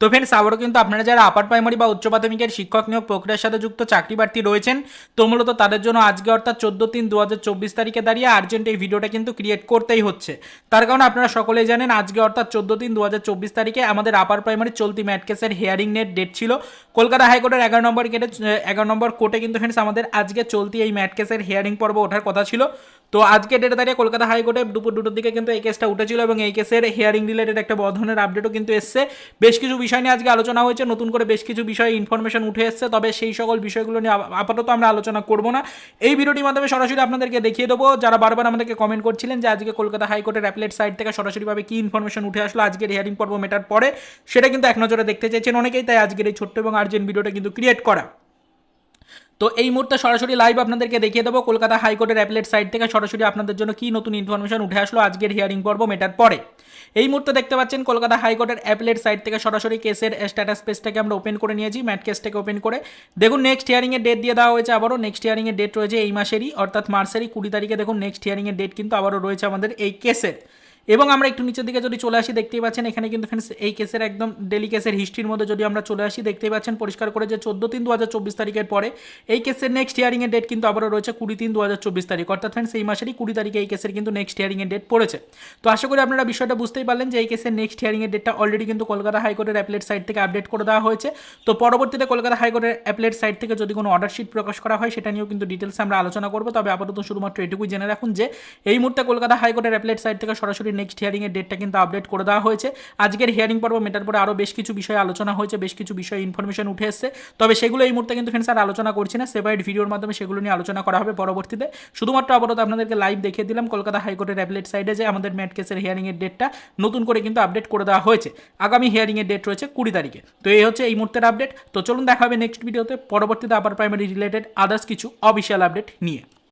তো ফ্রেন্ডস আবারও কিন্তু আপনারা যারা আপার প্রাইমারি বা উচ্চ প্রাথমিকের শিক্ষক নিয়োগ প্রক্রিয়ার সাথে যুক্ত চাকরি প্রার্থী রয়েছেন, তো মূলত তাদের জন্য আজকে অর্থাৎ চোদ্দ তিন দু তারিখে দাঁড়িয়ে আর্জেন্ট এই ভিডিওটা কিন্তু ক্রিয়েট করতেই হচ্ছে। তার কারণ আপনারা সকলেই জানেন, আজকে অর্থাৎ চোদ্দ তিন দু তারিখে আমাদের আপার প্রাইমারি চলতি ম্যাট কেসের হিয়ারিং নেট ডেট ছিল। কলকাতা হাইকোর্টের এগারো নম্বর কেটে এগারো নম্বর কোর্টে কিন্তু ফ্রেন্ডস আমাদের আজকে চলতি এই ম্যাট কেসের হিয়ারিং পর্ব ওঠার কথা ছিল। তো আজকে ডেটে দাঁড়িয়ে কলকাতা হাইকোর্টে দুপুর দুটোর দিকে কিন্তু এই কেসটা উঠেছিল এবং এই কেসের হিয়ারিং রিলেটেড একটা বড় ধরনের আপডেটও কিন্তু এসছে। বেশ কিছু বিষয় নিয়ে আজকে আলোচনা হয়েছে, নতুন করে বেশ কিছু বিষয়ে ইনফরমেশন উঠে এসছে, তবে সেই সকল বিষয়গুলো নিয়ে আপাতত আমরা আলোচনা করব না। এই ভিডিওটির মাধ্যমে সরাসরি আপনাদেরকে দেখিয়ে দেবো, যারা বারবার আমাদেরকে কমেন্ট করছিলেন যে আজকে কলকাতা হাইকোর্টের অ্যাপলেট সাইট থেকে সরাসরিভাবে কি ইনফরমেশন উঠে আসলো, আজকের হিয়ারিং পর্ব মেটার পরে, সেটা কিন্তু এক নজরে দেখতে চাইছেন অনেকেই, তাই আজকের এই ছোট্ট এবং আর্জেন্ট ভিডিওটা কিন্তু ক্রিয়েট করা। তো এই মুহূর্তে সরাসরি লাইভ আপনাদেরকে দেখিয়ে দেবো। কলকাতা হাইকোর্টের অ্যাপলেট সাইট থেকে সরাসরি আপনাদের জন্য কি নতুন ইনফরমেশন উঠে আসলো আজকের হিয়ারিং পর্ব মেটার পরে। এই মুহূর্তে দেখতে পাচ্ছেন কলকাতা হাইকোর্টের অ্যাপলেট সাইট থেকে সরাসরি কেসের স্ট্যাটাস পেজটাকে আমরা ওপেন করে নিয়েছি ম্যাট কেসটাকে ওপেন করে। দেখুন নেক্সট হিয়ারিংয়ের ডেট দিয়ে দেওয়া হয়েছে আবারও। নেক্সট হিয়ারিংয়ের ডেট রয়েছে এই মাসেরই, অর্থাৎ মার্চেরই। কুড়ি তারিখে দেখুন নেক্সট হিয়ারিংয়ের ডেট কিন্তু আবারও রয়েছে আমাদের এই কেসের এবং আমরা একটু নিচের দিকে যদি চলে আসি, দেখতেই পাচ্ছেন এখানে কিন্তু ফ্রেন্ডস এই কেসের একদম ডেলি কেসের হিস্ট্রির মধ্যে যদি আমরা চলে আসি, দেখতেই পাচ্ছেন পরিষ্কার করে যে চোদ্দ তিন দু তারিখের পরে এই কেসের নেক্সট হিয়ারিংয়ের ডেট কিন্তু আবারও রয়েছে কুড়ি তিন দু তারিখ। অর্থাৎ ফ্রেন্ডস এই মাসেরই কুড়ি তারিখে এই কেসের কিন্তু নেক্সট হিয়ারিংয়ের ডেট পড়েছে। তো আশা করি আপনারা বিষয়টা বুঝতেই পারলেন যে এই কেসের নেক্সট হিয়ারিংয়ের ডেটটা অলরেডি কিন্তু কলকাতা হাইকোর্টের অ্যাপলেট সাইট থেকে আপডেট করে দেওয়া হয়েছে। তো পরবর্তীতে কলকাতা হাইকোর্টের অ্যাপলেট সাইট থেকে যদি কোনো অর্ডার শিট প্রকাশ করা হয়, সেটা নিয়েও কিন্তু ডিটেলসে আমরা আলোচনা করব। তবে আপাতত শুধুমাত্র এটুকুই জেনে রাখুন যে এই মুহূর্তে কলকাতা হাইকোর্টের অ্যাপলেট সাইট থেকে সরাসরি নেক্সট হিয়ারিংয়ের ডেটটা কিন্তু আপডেট করে দেওয়া হয়েছে। আজকের হিয়ারিং পর্ব মেটার পরে আরও বেশ কিছু বিষয়ে আলোচনা হয়েছে, বেশ কিছু বিষয়ে ইনফরমেশন উঠে এসছে। তবে সেগুলো এই মুহূর্তে কিন্তু ফ্রেন্ডস আর আলোচনা করছি না সেপারেট ভিডিওর মাধ্যমে সেগুলো নিয়ে আলোচনা করা হবে পরবর্তীতে। শুধুমাত্র আপাতত আপনাদেরকে লাইভ দেখিয়ে দিলাম, কলকাতা হাইকোর্টের অ্যাপলেট সাইডে যে আমাদের ম্যাট কেসের হিয়ারিংয়ের ডেটটা নতুন করে কিন্তু আপডেট করে দেওয়া হয়েছে। আগামী হিয়ারিংয়ের ডেট রয়েছে কুড়ি তারিখে। তো এই হচ্ছে এই মুহূর্তের আপডেট তো চলুন দেখা হবে নেক্সট ভিডিওতে পরবর্তীতে আবার প্রাইমারি রিলেটেড আদার্স কিছু অফিসিয়াল আপডেট নিয়ে।